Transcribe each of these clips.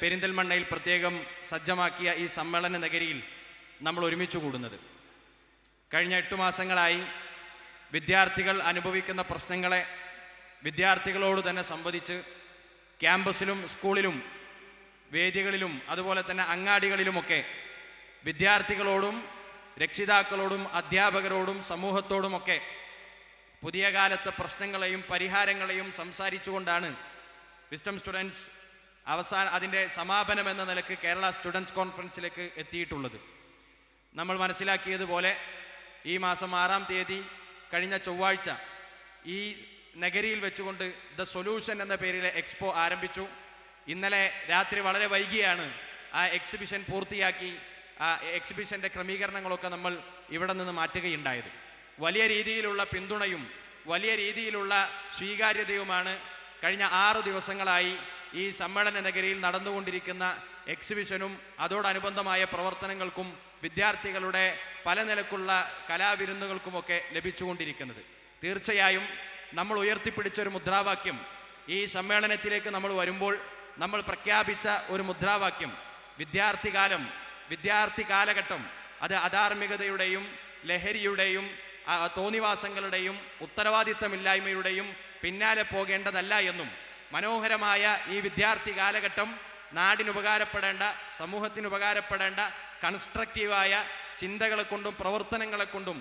പെരിന്തൽമണ്ണയിൽ പ്രത്യേകം സജ്ജമാക്കിയ ഈ സമ്മേളന നഗരിയിൽ നമ്മൾ ഒരുമിച്ച് കൂടുന്നത്. കഴിഞ്ഞ എട്ടു മാസങ്ങളായി വിദ്യാർത്ഥികൾ അനുഭവിക്കുന്ന പ്രശ്നങ്ങളെ വിദ്യാർത്ഥികളോട് തന്നെ സംവദിച്ച് ക്യാമ്പസിലും സ്കൂളിലും വേദികളിലും അതുപോലെ തന്നെ അങ്ങാടികളിലുമൊക്കെ വിദ്യാർത്ഥികളോടും രക്ഷിതാക്കളോടും അധ്യാപകരോടും സമൂഹത്തോടുമൊക്കെ പുതിയ കാലത്തെ പ്രശ്നങ്ങളെയും പരിഹാരങ്ങളെയും സംസാരിച്ചുകൊണ്ടാണ് വിസ്റ്റം സ്റ്റുഡൻസ് അവസാന അതിന്റെ സമാപനം എന്ന നിലയ്ക്ക് കേരള സ്റ്റുഡൻസ് കോൺഫറൻസിലേക്ക് എത്തിയിട്ടുള്ളത്. നമ്മൾ മനസ്സിലാക്കിയതുപോലെ ഈ മാസം ആറാം തീയതി കഴിഞ്ഞ ചൊവ്വാഴ്ച ഈ നഗരിയിൽ വെച്ചുകൊണ്ട് ദ സൊല്യൂഷൻ എന്ന പേരിലെ എക്സ്പോ ആരംഭിച്ചു. ഇന്നലെ രാത്രി വളരെ വൈകിയാണ് ആ എക്സിബിഷൻ പൂർത്തിയാക്കി ആ എക്സിബിഷന്റെ ക്രമീകരണങ്ങളൊക്കെ നമ്മൾ ഇവിടെ നിന്ന് മാറ്റുകയുണ്ടായത്. വലിയ രീതിയിലുള്ള പിന്തുണയും വലിയ രീതിയിലുള്ള സ്വീകാര്യതയുമാണ് കഴിഞ്ഞ ആറു ദിവസങ്ങളായി ഈ സമ്മേളന നഗരിയിൽ നടന്നുകൊണ്ടിരിക്കുന്ന എക്സിബിഷനും അതോടനുബന്ധമായ പ്രവർത്തനങ്ങൾക്കും വിദ്യാർത്ഥികളുടെ പല നിലക്കുള്ള കലാവിരുന്നുകൾക്കുമൊക്കെ ലഭിച്ചുകൊണ്ടിരിക്കുന്നത്. തീർച്ചയായും നമ്മൾ ഉയർത്തിപ്പിടിച്ചൊരു മുദ്രാവാക്യം. ഈ സമ്മേളനത്തിലേക്ക് നമ്മൾ വരുമ്പോൾ നമ്മൾ പ്രഖ്യാപിച്ച ഒരു മുദ്രാവാക്യം. വിദ്യാർത്ഥികാലം വിദ്യാർത്ഥി കാലഘട്ടം അത് അധാർമികതയുടെയും ലഹരിയുടെയും തോന്നിവാസങ്ങളുടെയും ഉത്തരവാദിത്തമില്ലായ്മയുടെയും പിന്നാലെ പോകേണ്ടതല്ല എന്നും മനോഹരമായ ഈ വിദ്യാർത്ഥി കാലഘട്ടം നാടിന് ഉപകാരപ്പെടേണ്ട സമൂഹത്തിന് ഉപകാരപ്പെടേണ്ട കൺസ്ട്രക്റ്റീവായ ചിന്തകളെ കൊണ്ടും പ്രവർത്തനങ്ങളെ കൊണ്ടും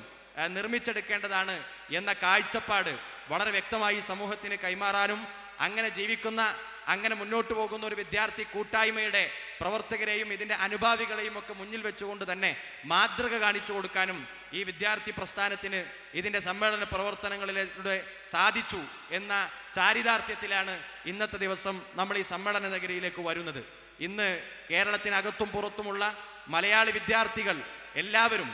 നിർമ്മിച്ചെടുക്കേണ്ടതാണ് എന്ന കാഴ്ചപ്പാട് വളരെ വ്യക്തമായി സമൂഹത്തിന് കൈമാറാനും അങ്ങനെ ജീവിക്കുന്ന അങ്ങനെ മുന്നോട്ട് പോകുന്ന ഒരു വിദ്യാർത്ഥി കൂട്ടായ്മയുടെ പ്രവർത്തകരെയും ഇതിന്റെ അനുഭാവികളെയും ഒക്കെ മുന്നിൽ വെച്ചുകൊണ്ട് തന്നെ മാതൃക കാണിച്ചു കൊടുക്കാനും ഈ വിദ്യാർത്ഥി പ്രസ്ഥാനത്തിന് ഇതിന്റെ സമ്മേളന പ്രവർത്തനങ്ങളിലൂടെ സാധിച്ചു എന്ന ചാരിതാർത്ഥ്യത്തിലാണ് ഇന്നത്തെ ദിവസം നമ്മൾ ഈ സമ്മേളന നഗരിയിലേക്ക് വരുന്നത്. ഇന്ന് കേരളത്തിനകത്തും പുറത്തുമുള്ള മലയാളി വിദ്യാർത്ഥികൾ എല്ലാവരും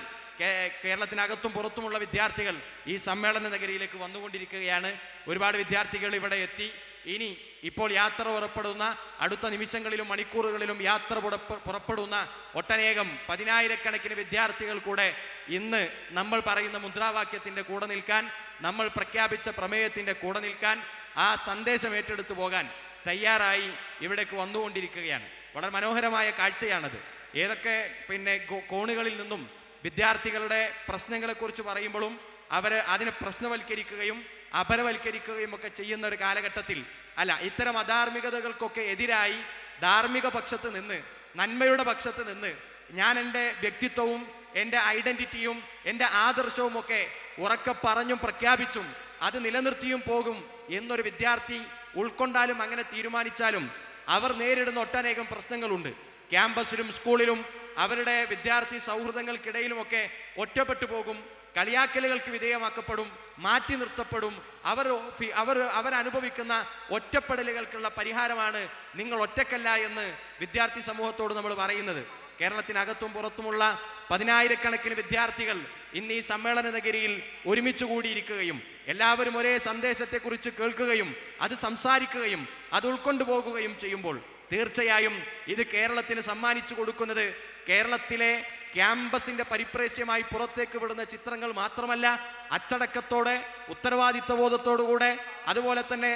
കേരളത്തിനകത്തും പുറത്തുമുള്ള വിദ്യാർത്ഥികൾ ഈ സമ്മേളന നഗരിയിലേക്ക് വന്നുകൊണ്ടിരിക്കുകയാണ്. ഒരുപാട് വിദ്യാർത്ഥികൾ ഇവിടെ എത്തി. ഇനി ഇപ്പോൾ യാത്ര പുറപ്പെടുന്ന അടുത്ത നിമിഷങ്ങളിലും മണിക്കൂറുകളിലും യാത്ര പുറപ്പെ- പുറപ്പെടുന്ന ഒട്ടനേകം പതിനായിരക്കണക്കിന് വിദ്യാർത്ഥികൾ കൂടെ ഇന്ന് നമ്മൾ പറയുന്ന മുദ്രാവാക്യത്തിന്റെ കൂടെ നിൽക്കാൻ നമ്മൾ പ്രഖ്യാപിച്ച പ്രമേയത്തിന്റെ കൂടെ നിൽക്കാൻ ആ സന്ദേശം ഏറ്റെടുത്തു പോകാൻ തയ്യാറായി ഇവിടേക്ക് വന്നുകൊണ്ടിരിക്കുകയാണ്. വളരെ മനോഹരമായ കാഴ്ചയാണത്. ഏതൊക്കെ പിന്നെ കോണുകളിൽ നിന്നും വിദ്യാർത്ഥികളുടെ പ്രശ്നങ്ങളെക്കുറിച്ച് പറയുമ്പോഴും അവർ അതിനെ പ്രശ്നവൽക്കരിക്കുകയും അപരവൽക്കരിക്കുകയും ഒക്കെ ചെയ്യുന്ന ഒരു കാലഘട്ടത്തിൽ അല്ല ഇത്തരം അധാർമികതകൾക്കൊക്കെ എതിരായി ധാർമ്മിക പക്ഷത്ത് നിന്ന് നന്മയുടെ പക്ഷത്ത് നിന്ന് ഞാൻ എന്റെ വ്യക്തിത്വവും എന്റെ ഐഡന്റിറ്റിയും എന്റെ ആദർശവും ഒക്കെ ഉറക്കെ പറഞ്ഞും പ്രഖ്യാപിച്ചും അത് നിലനിർത്തിയും പോകും എന്നൊരു വിദ്യാർത്ഥി ഉൾക്കൊണ്ടാലും അങ്ങനെ തീരുമാനിച്ചാലും അവർ നേരിടുന്ന ഒട്ടനേകം പ്രശ്നങ്ങളുണ്ട്. ക്യാമ്പസിലും സ്കൂളിലും അവരുടെ വിദ്യാർത്ഥി സൗഹൃദങ്ങൾക്കിടയിലുമൊക്കെ ഒറ്റപ്പെട്ടു പോകും. കളിയാക്കലുകൾക്ക് വിധേയമാക്കപ്പെടും മാറ്റി നിർത്തപ്പെടും. അവർ അവർ അവരനുഭവിക്കുന്ന ഒറ്റപ്പെടലുകൾക്കുള്ള പരിഹാരമാണ് നിങ്ങൾ ഒറ്റക്കല്ല എന്ന് വിദ്യാർത്ഥി സമൂഹത്തോട് നമ്മൾ പറയുന്നത്. കേരളത്തിനകത്തും പുറത്തുമുള്ള പതിനായിരക്കണക്കിന് വിദ്യാർത്ഥികൾ ഇന്ന് ഈ സമ്മേളന നഗരിയിൽ ഒരുമിച്ച് കൂടിയിരിക്കുകയും എല്ലാവരും ഒരേ സന്ദേശത്തെക്കുറിച്ച് കേൾക്കുകയും അത് സംസാരിക്കുകയും അത് ഉൾക്കൊണ്ടു പോകുകയും ചെയ്യുമ്പോൾ തീർച്ചയായും ഇത് കേരളത്തിന് സമ്മാനിച്ചു കൊടുക്കുന്നത് കേരളത്തിലെ ക്യാമ്പസിന്റെ പരിപ്രേസ്യമായി പുറത്തേക്ക് വിടുന്ന ചിത്രങ്ങൾ മാത്രമല്ല അച്ചടക്കത്തോടെ ഉത്തരവാദിത്വബോധത്തോടുകൂടെ അതുപോലെ തന്നെ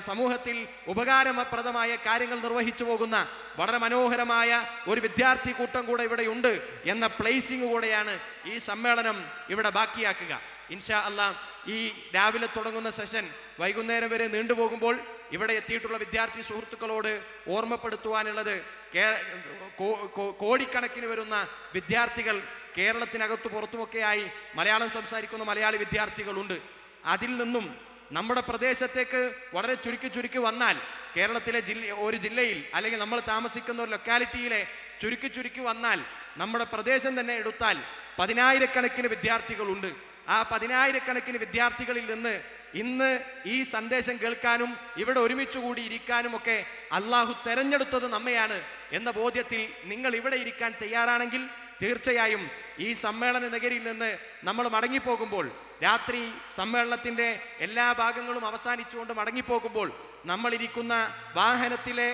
സമൂഹത്തിൽ ഉപകാരപ്രദമായ കാര്യങ്ങൾ നിർവഹിച്ചു പോകുന്ന വളരെ മനോഹരമായ ഒരു വിദ്യാർത്ഥി കൂട്ടം കൂടെ ഇവിടെയുണ്ട് എന്ന പ്ലേസിംഗ് കൂടെയാണ് ഈ സമ്മേളനം ഇവിടെ ബാക്കിയാക്കുക. ഇൻഷാ അല്ല ഈ രാവിലെ തുടങ്ങുന്ന സെഷൻ വൈകുന്നേരം വരെ നീണ്ടുപോകുമ്പോൾ ഇവിടെ എത്തിയിട്ടുള്ള വിദ്യാർത്ഥി സുഹൃത്തുക്കളോട് ഓർമ്മപ്പെടുത്തുവാനുള്ളത് കോടിക്കണക്കിന് വരുന്ന വിദ്യാർത്ഥികൾ കേരളത്തിനകത്തു പുറത്തുമൊക്കെയായി മലയാളം സംസാരിക്കുന്ന മലയാളി വിദ്യാർത്ഥികളുണ്ട്. അതിൽ നിന്നും നമ്മുടെ പ്രദേശത്തേക്ക് വളരെ ചുരുക്കി ചുരുക്കി വന്നാൽ കേരളത്തിലെ ജില്ല ഒരു ജില്ലയിൽ അല്ലെങ്കിൽ നമ്മൾ താമസിക്കുന്ന ഒരു ലൊക്കാലിറ്റിയിലെ ചുരുക്കി ചുരുക്കി വന്നാൽ നമ്മുടെ പ്രദേശം തന്നെ എടുത്താൽ പതിനായിരക്കണക്കിന് വിദ്യാർത്ഥികളുണ്ട്. ആ പതിനായിരക്കണക്കിന് വിദ്യാർത്ഥികളിൽ നിന്ന് ഇന്ന് ഈ സന്ദേശം കേൾക്കാനും ഇവിടെ ഒരുമിച്ച് കൂടി ഇരിക്കാനും ഒക്കെ അള്ളാഹു തെരഞ്ഞെടുത്തത് നമ്മയാണ് എന്ന ബോധ്യത്തിൽ നിങ്ങൾ ഇവിടെ ഇരിക്കാൻ തയ്യാറാണെങ്കിൽ തീർച്ചയായും ഈ സമ്മേളന നഗരിയിൽ നിന്ന് നമ്മൾ മടങ്ങിപ്പോകുമ്പോൾ രാത്രി സമ്മേളനത്തിന്റെ എല്ലാ ഭാഗങ്ങളും അവസാനിച്ചുകൊണ്ട് മടങ്ങിപ്പോകുമ്പോൾ നമ്മളിരിക്കുന്ന വാഹനത്തിലെ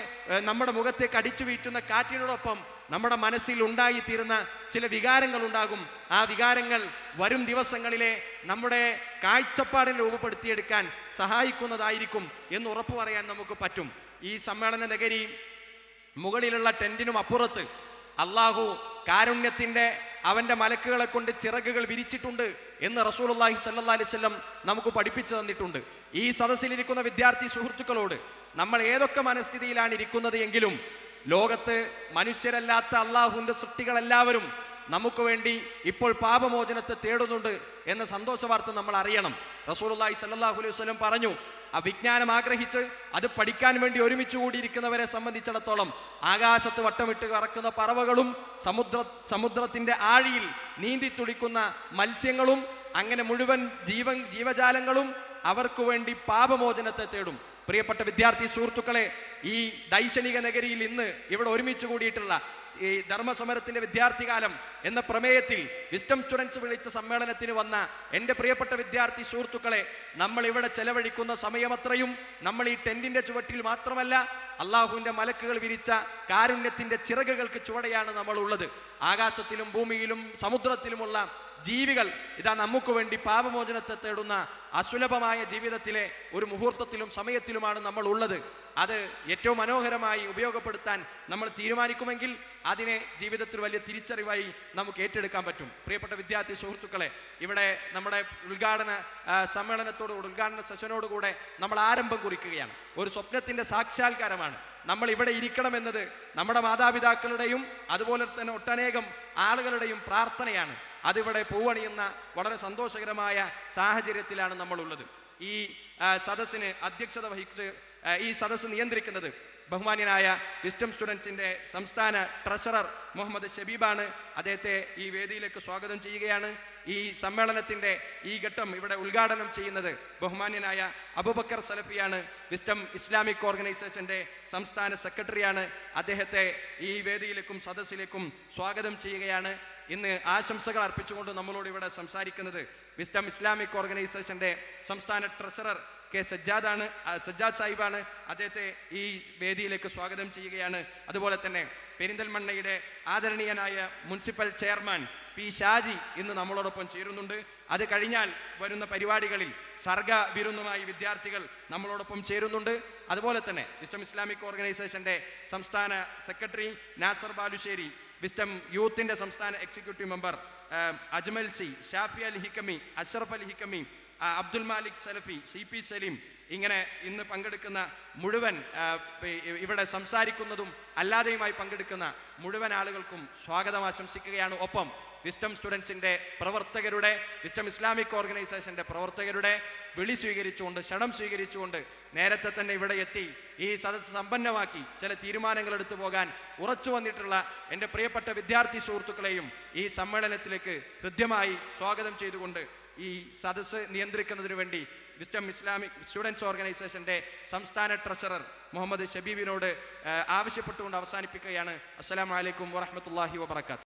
നമ്മുടെ മുഖത്തേക്ക് അടിച്ചു വീഴ്ത്തുന്ന കാറ്റിനോടൊപ്പം നമ്മുടെ മനസ്സിൽ ഉണ്ടായിത്തീരുന്ന ചില വികാരങ്ങൾ ഉണ്ടാകും ആ വികാരങ്ങൾ വരും ദിവസങ്ങളിലെ നമ്മുടെ കാഴ്ചപ്പാടിനെ രൂപപ്പെടുത്തിയെടുക്കാൻ സഹായിക്കുന്നതായിരിക്കും എന്ന് ഉറപ്പു പറയാൻ നമുക്ക് പറ്റും. ഈ സമ്മേളന നഗരി മുകളിലുള്ള ടെന്റിനും അപ്പുറത്ത് അള്ളാഹു കാരുണ്യത്തിന്റെ അവന്റെ മലക്കുകളെ കൊണ്ട് ചിറകുകൾ വിരിച്ചിട്ടുണ്ട് എന്ന് റസൂലുള്ളാഹി സല്ലല്ലാഹി അലൈഹി വസല്ലം നമുക്ക് പഠിപ്പിച്ചു തന്നിട്ടുണ്ട്. ഈ സദസ്സിലിരിക്കുന്ന വിദ്യാർത്ഥി സുഹൃത്തുക്കളോട് നമ്മൾ ഏതൊക്കെ മനസ്ഥിതിയിലാണ് ഇരിക്കുന്നത് എങ്കിലും ലോകത്ത് മനുഷ്യരല്ലാത്ത അള്ളാഹുവിന്റെ സൃഷ്ടികളെല്ലാവരും നമുക്ക് വേണ്ടി ഇപ്പോൾ പാപമോചനത്തെ തേടുന്നുണ്ട് എന്ന സന്തോഷ വാർത്ത നമ്മൾ അറിയണം. റസൂലുള്ളാഹി സല്ലല്ലാഹു അലൈഹി വസല്ലം പറഞ്ഞു ആ വിജ്ഞാനം ആഗ്രഹിച്ച് അത് പഠിക്കാൻ വേണ്ടി ഒരുമിച്ച് കൂടിയിരിക്കുന്നവരെ സംബന്ധിച്ചിടത്തോളം ആകാശത്ത് വട്ടമിട്ട് കറക്കുന്ന പറവകളും സമുദ്ര സമുദ്രത്തിന്റെ ആഴിയിൽ നീന്തി തുടിക്കുന്ന മത്സ്യങ്ങളും അങ്ങനെ മുഴുവൻ ജീവൻ ജീവജാലങ്ങളും അവർക്ക് വേണ്ടി പാപമോചനത്തെ തേടും. പ്രിയപ്പെട്ട വിദ്യാർത്ഥി സുഹൃത്തുക്കളെ ഈ ദൈശനിക നഗരിയിൽ ഇന്ന് ഇവിടെ ഒരുമിച്ച് കൂടിയിട്ടുള്ള ഈ ധർമ്മസമരത്തിന്റെ വിദ്യാർത്ഥികാലം എന്ന പ്രമേയത്തിൽ വിസ്റ്റം സ്റ്റുഡൻസ് വിളിച്ച സമ്മേളനത്തിന് വന്ന എന്റെ പ്രിയപ്പെട്ട വിദ്യാർത്ഥി സുഹൃത്തുക്കളെ നമ്മൾ ഇവിടെ ചെലവഴിക്കുന്ന സമയമത്രയും നമ്മൾ ഈ ടെന്റിന്റെ ചുവട്ടിൽ മാത്രമല്ല അള്ളാഹുവിന്റെ മലക്കുകൾ വിരിച്ച കാരുണ്യത്തിന്റെ ചിറകുകൾക്ക് ചുവടെയാണ് നമ്മൾ ഉള്ളത് ആകാശത്തിലും ഭൂമിയിലും സമുദ്രത്തിലുമുള്ള ജീവികൾ ഇതാ നമുക്ക് വേണ്ടി പാപമോചനത്തെ തേടുന്ന അസുലഭമായ ജീവിതത്തിലെ ഒരു മുഹൂർത്തത്തിലും സമയത്തിലുമാണ് നമ്മൾ ഉള്ളത് അത് ഏറ്റവും മനോഹരമായി ഉപയോഗപ്പെടുത്താൻ നമ്മൾ തീരുമാനിക്കുമെങ്കിൽ അതിനെ ജീവിതത്തിൽ വലിയ തിരിച്ചറിവായി നമുക്ക് ഏറ്റെടുക്കാൻ പറ്റും. പ്രിയപ്പെട്ട വിദ്യാർത്ഥി സുഹൃത്തുക്കളെ ഇവിടെ നമ്മുടെ ഉദ്ഘാടന സമ്മേളനത്തോടുകൂടി ഉദ്ഘാടന സെഷനോടുകൂടെ നമ്മൾ ആരംഭം കുറിക്കുകയാണ്. ഒരു സ്വപ്നത്തിന്റെ സാക്ഷാത്കാരമാണ്. നമ്മൾ ഇവിടെ ഇരിക്കണമെന്നത് നമ്മുടെ മാതാപിതാക്കളുടെയും അതുപോലെ തന്നെ ഒട്ടനേകം ആളുകളുടെയും പ്രാർത്ഥനയാണ്. അതിവിടെ പൂവണിയുന്ന വളരെ സന്തോഷകരമായ സാഹചര്യത്തിലാണ് നമ്മളുള്ളത്. ഈ സദസ്സിന് അധ്യക്ഷത വഹിച്ച് ഈ സദസ്സ് നിയന്ത്രിക്കുന്നത് ബഹുമാന്യനായ വിസ്റ്റം സ്റ്റുഡൻസിന്റെ സംസ്ഥാന ട്രഷറർ മുഹമ്മദ് ഷബീബാണ് അദ്ദേഹത്തെ ഈ വേദിയിലേക്ക് സ്വാഗതം ചെയ്യുകയാണ്. ഈ സമ്മേളനത്തിന്റെ ഈ ഘട്ടം ഇവിടെ ഉദ്ഘാടനം ചെയ്യുന്നത് ബഹുമാന്യനായ അബുബക്കർ സലഫിയാണ്. വിസ്റ്റം ഇസ്ലാമിക് ഓർഗനൈസേഷന്റെ സംസ്ഥാന സെക്രട്ടറിയാണ്. അദ്ദേഹത്തെ ഈ വേദിയിലേക്കും സദസ്സിലേക്കും സ്വാഗതം ചെയ്യുകയാണ്. ഇന്ന് ആശംസകൾ അർപ്പിച്ചുകൊണ്ട് നമ്മളോട് ഇവിടെ സംസാരിക്കുന്നത് വിസ്റ്റം ഇസ്ലാമിക് ഓർഗനൈസേഷന്റെ സംസ്ഥാന ട്രഷറർ കെ സജ്ജാദാണ് സജ്ജാദ് സാഹിബാണ്. അദ്ദേഹത്തെ ഈ വേദിയിലേക്ക് സ്വാഗതം ചെയ്യുകയാണ്. അതുപോലെ തന്നെ പെരിന്തൽമണ്ണയുടെ ആദരണീയനായ മുനിസിപ്പൽ ചെയർമാൻ പി ഷാജി ഇന്ന് നമ്മളോടൊപ്പം ചേരുന്നുണ്ട്. അത് കഴിഞ്ഞാൽ വരുന്ന പരിപാടികളിൽ സർഗ വിരുന്നുമായി വിദ്യാർത്ഥികൾ നമ്മളോടൊപ്പം ചേരുന്നുണ്ട്. അതുപോലെ തന്നെ വിസ്റ്റം ഇസ്ലാമിക് ഓർഗനൈസേഷന്റെ സംസ്ഥാന സെക്രട്ടറി നാസർ ബാലുശ്ശേരി വിസ്റ്റം യൂത്തിന്റെ സംസ്ഥാന executive member Ajmal C Shafi Al Hikami Ashraf Al Hikami Abdul Malik Salafi C P Saleem ഇങ്ങനെ ഇന്ന് പങ്കെടുക്കുന്ന മുഴുവൻ ഇവിടെ സംസാരിക്കുന്നതും അല്ലാതെയുമായി പങ്കെടുക്കുന്ന മുഴുവൻ ആളുകൾക്കും സ്വാഗതം ആശംസിക്കുകയാണ്. ഒപ്പം വിസ്റ്റം സ്റ്റുഡൻസിന്റെ പ്രവർത്തകരുടെ വിസ്റ്റം ഇസ്ലാമിക് ഓർഗനൈസേഷന്റെ പ്രവർത്തകരുടെ വിളി സ്വീകരിച്ചുകൊണ്ട് ക്ഷണം സ്വീകരിച്ചുകൊണ്ട് നേരത്തെ തന്നെ ഇവിടെ എത്തി ഈ സദസ്സ് സമ്പന്നമാക്കി ചില തീരുമാനങ്ങൾ എടുത്തു പോകാൻ ഉറച്ചു വന്നിട്ടുള്ള എന്റെ പ്രിയപ്പെട്ട വിദ്യാർത്ഥി സുഹൃത്തുക്കളെയും ഈ സമ്മേളനത്തിലേക്ക് ഹൃദ്യമായി സ്വാഗതം ചെയ്തുകൊണ്ട് ഈ സദസ്സ് നിയന്ത്രിക്കുന്നതിനു വേണ്ടി വിസ്റ്റം ഇസ്ലാമിക് സ്റ്റുഡൻസ് ഓർഗനൈസേഷന്റെ സംസ്ഥാന ട്രഷറർ മുഹമ്മദ് ഷബീബിനോട് ആവശ്യപ്പെട്ടുകൊണ്ട് അവസാനിപ്പിക്കുകയാണ്. അസ്സലാമലൈക്കും വറഹമത്തല്ലാഹി വബർക്കാത്ത്